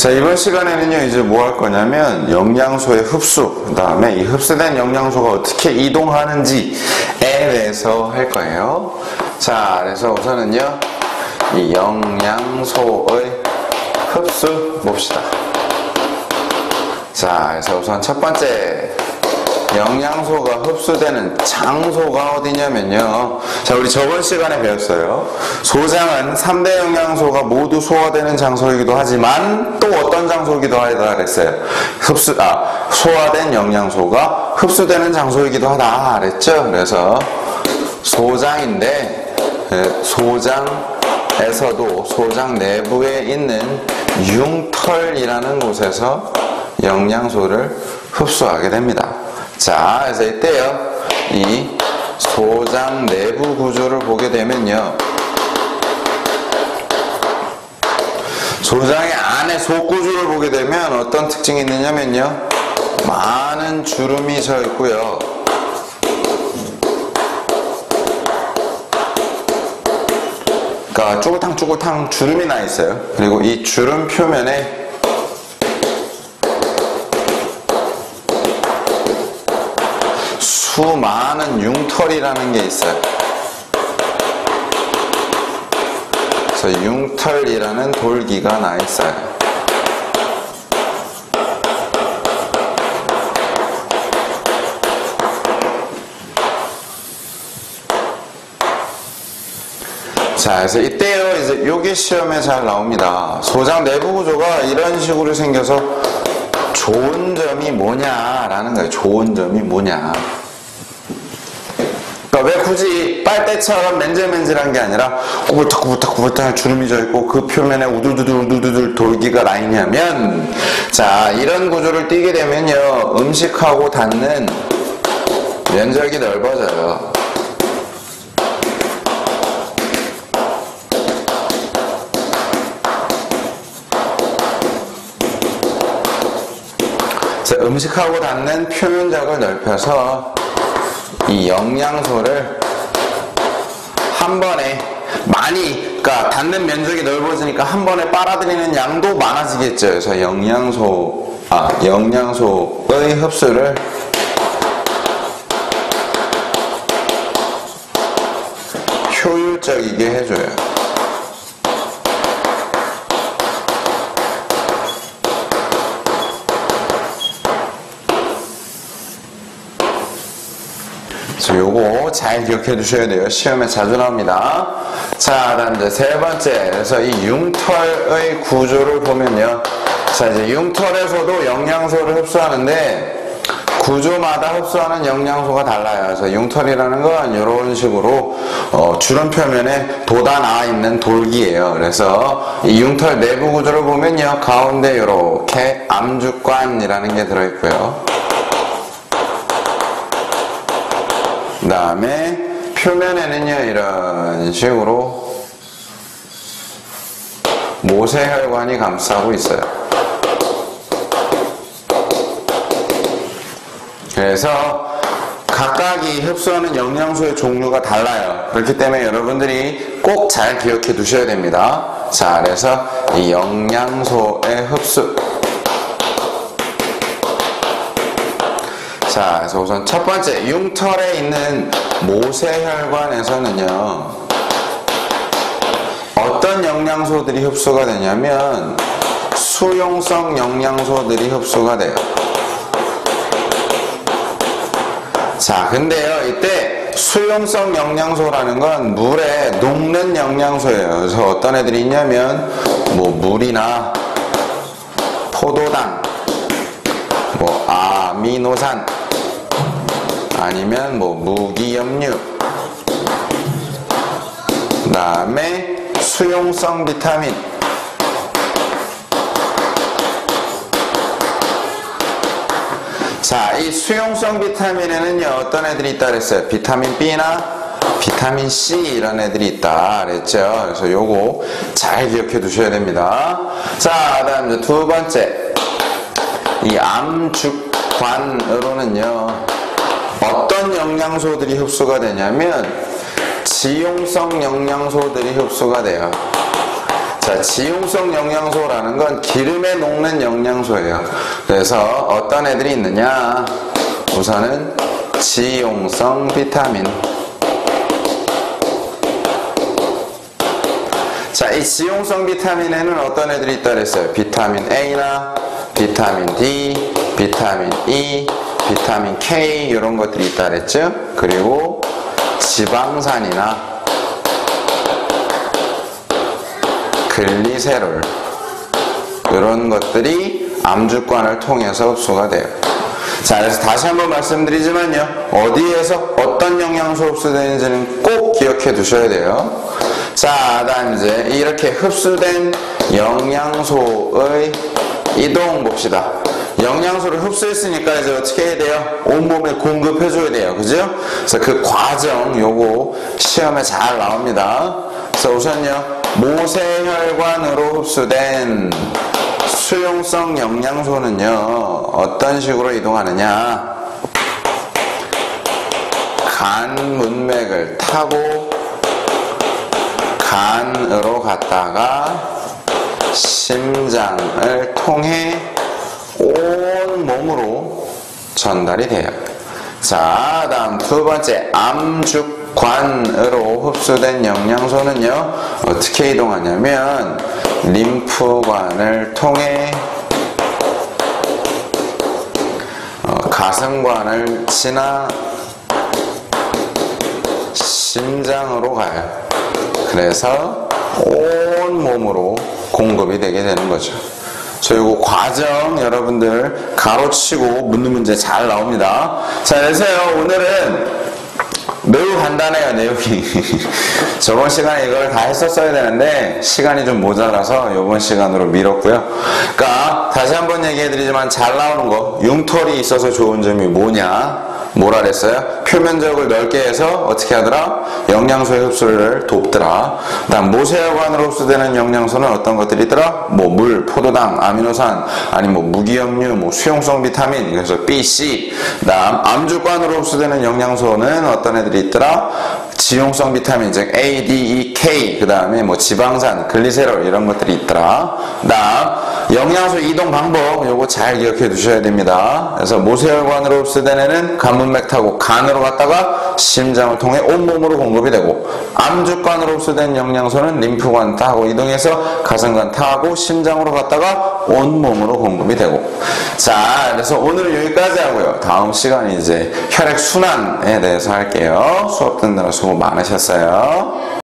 자, 이번 시간에는요, 이제 뭐 할 거냐면, 영양소의 흡수, 그 다음에 이 흡수된 영양소가 어떻게 이동하는지에 대해서 할 거예요. 자, 그래서 우선은요, 이 영양소의 흡수 봅시다. 자, 그래서 우선 첫 번째, 영양소가 흡수되는 장소가 어디냐면요. 자, 우리 저번 시간에 배웠어요. 소장은 3대 영양소가 모두 소화되는 장소이기도 하지만 또 어떤 장소이기도 하다 그랬어요. 흡수, 아, 소화된 영양소가 흡수되는 장소이기도 하다 그랬죠. 그래서 소장인데, 예, 소장에서도 소장 내부에 있는 융털이라는 곳에서 영양소를 흡수하게 됩니다. 자, 그래서 이때요. 이 소장 내부 구조를 보게 되면요. 소장의 안에 속구조를 보게 되면 어떤 특징이 있느냐면요. 많은 주름이 져 있고요. 그러니까 쭈글탕쭈글탕 주름이 나 있어요. 그리고 이 주름 표면에 수많은 융털이라는 게 있어요. 그래서 융털이라는 돌기가 나 있어요. 자, 그래서 이때요, 이제 요게 시험에 잘 나옵니다. 소장 내부 구조가 이런 식으로 생겨서 좋은 점이 뭐냐라는 거예요. 좋은 점이 뭐냐. 그러니까 왜 굳이 빨대처럼 맨질맨질한 게 아니라 구불탁구불탁구불탁 주름이 져 있고 그 표면에 우두두두 우두두두 돌기가 나 있냐면 자 이런 구조를 띄게 되면요 음식하고 닿는 면적이 넓어져요. 자, 음식하고 닿는 표면적을 넓혀서 이 영양소를 한 번에 많이 그러니까 닿는 면적이 넓어지니까 한 번에 빨아들이는 양도 많아지겠죠. 그래서 영양소 아 영양소의 흡수를 효율적이게 해줘요. 요거 잘 기억해 두셔야 돼요. 시험에 자주 나옵니다. 자, 다음 이제 세 번째. 그래서 이 융털의 구조를 보면요. 자, 이제 융털에서도 영양소를 흡수하는데 구조마다 흡수하는 영양소가 달라요. 그래서 융털이라는 건 이런 식으로 어, 주름 표면에 돋아 나와 있는 돌기예요. 그래서 이 융털 내부 구조를 보면요. 가운데 이렇게 암주관이라는 게 들어있고요. 다음에 표면에는요 이런 식으로 모세혈관이 감싸고 있어요. 그래서 각각이 흡수하는 영양소의 종류가 달라요. 그렇기 때문에 여러분들이 꼭 잘 기억해 두셔야 됩니다. 자 그래서 이 영양소의 흡수 자, 그래서 우선 첫 번째, 융털에 있는 모세혈관에서는요, 어떤 영양소들이 흡수가 되냐면, 수용성 영양소들이 흡수가 돼요. 자, 근데요, 이때 수용성 영양소라는 건 물에 녹는 영양소예요. 그래서 어떤 애들이 있냐면, 뭐, 물이나 포도당, 뭐, 아미노산, 아니면 뭐 무기염류 그 다음에 수용성 비타민 자, 이 수용성 비타민에는요, 어떤 애들이 있다 그랬어요? 비타민 B나 비타민 C 이런 애들이 있다 그랬죠. 그래서 요거 잘 기억해 두셔야 됩니다. 자, 다음 두 번째. 이 암죽관으로는요, 어떤 영양소들이 흡수가 되냐면 지용성 영양소들이 흡수가 돼요. 자, 자, 지용성 영양소라는 건 기름에 녹는 영양소예요. 그래서 어떤 애들이 있느냐? 우선은 지용성 비타민. 자, 이 지용성 비타민에는 어떤 애들이 있다 그랬어요? 비타민 A나 비타민 D, 비타민 E, 비타민 K 이런 것들이 있다 그랬죠? 그리고 지방산이나 글리세롤 이런 것들이 암주관을 통해서 흡수가 돼요. 자, 그래서 다시 한번 말씀드리지만요. 어디에서 어떤 영양소 흡수되는지는 꼭 기억해 두셔야 돼요. 자, 다음 이제 이렇게 흡수된 영양소의 이동 봅시다. 영양소를 흡수했으니까 이제 어떻게 해야 돼요? 온몸에 공급해줘야 돼요. 그죠? 그래서 그 과정 요거 시험에 잘 나옵니다. 그래서 우선요. 모세혈관으로 흡수된 수용성 영양소는요. 어떤 식으로 이동하느냐? 간 문맥을 타고 간으로 갔다가 심장을 통해 온 몸으로 전달이 돼요. 자, 다음 두 번째 암죽관으로 흡수된 영양소는요 어떻게 이동하냐면 림프관을 통해 어, 가슴관을 지나 심장으로 가요. 그래서 온 몸으로 공급이 되게 되는 거죠. 저 이거 과정 여러분들 가로치고 묻는 문제 잘 나옵니다. 자, 그래서요, 오늘은 매우 간단해요, 내용이. 저번 시간에 이걸 다 했었어야 되는데, 시간이 좀 모자라서 이번 시간으로 미뤘고요. 그러니까, 다시 한번 얘기해드리지만 잘 나오는 거, 융털이 있어서 좋은 점이 뭐냐? 뭐라 그랬어요? 표면적을 넓게 해서 어떻게 하더라? 영양소의 흡수를 돕더라. 다음 모세혈관으로 흡수되는 영양소는 어떤 것들이더라? 뭐 물, 포도당, 아미노산, 아니 뭐 무기염류, 뭐 수용성 비타민, 그래서 B, C. 다음 암주관으로 흡수되는 영양소는 어떤 애들이 있더라? 지용성 비타민, 즉 A, D, E, K. 그 다음에 뭐 지방산, 글리세롤 이런 것들이 있더라. 다음 영양소 이동 방법 요거 잘 기억해 두셔야 됩니다. 그래서 모세혈관으로 흡수된 애는 간문맥 타고 간으로 갔다가 심장을 통해 온몸으로 공급이 되고 암주관으로 흡수된 영양소는 림프관 타고 이동해서 가슴관 타고 심장으로 갔다가 온몸으로 공급이 되고 자 그래서 오늘은 여기까지 하고요. 다음 시간에 이제 혈액 순환에 대해서 할게요. 수업 듣느라 수고 많으셨어요.